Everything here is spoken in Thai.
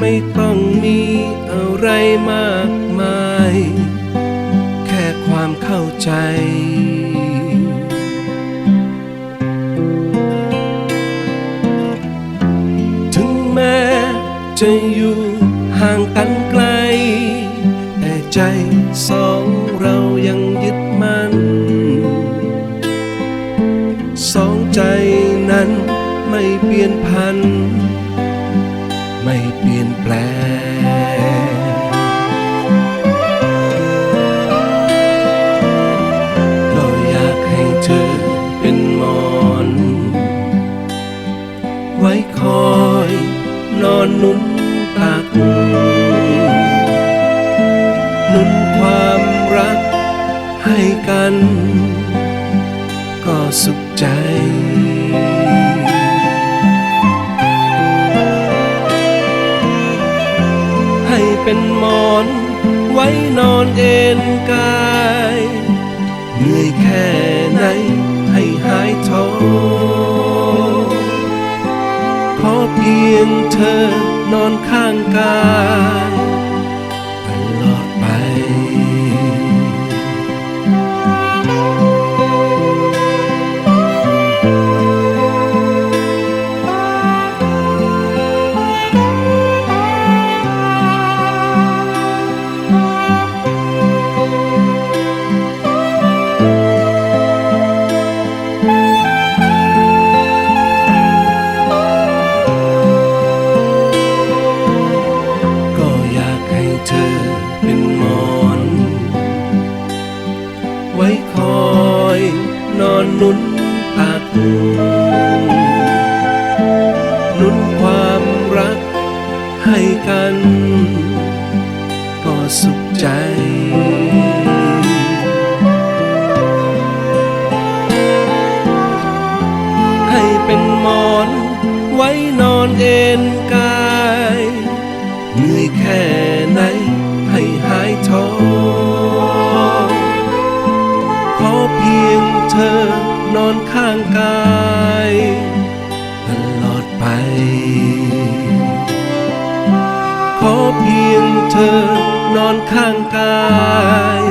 ไม่ต้องมีอะไรมากมาย แค่ความเข้าใจ ถึงแม้จะอยู่ห่างกันไกล แต่ใจสองเรายังยึดมั่น สองใจนั้นไม่เปลี่ยนพัน ไม่เปลี่ยนแปลงก็อยากให้เธอเป็นมอน ไว้คอยนอนนุ่นตักหนุนความรักให้กัน ก็สุขใจ เป็นหมอน ไว้นอนเอนกายเหนื่อยแค่ไหนให้หายท้อขอเพียงเธอนอนข้างกาย ไว้คอย นอนนุนตักหนุนความรักให้กัน ก็สุขใจให้เป็นหมอนไว้นอนเอ็นกายเหนื่อยแค่ ธอนอนข้างกายตลอดไป ขอเพียงเธอนอนข้างกาย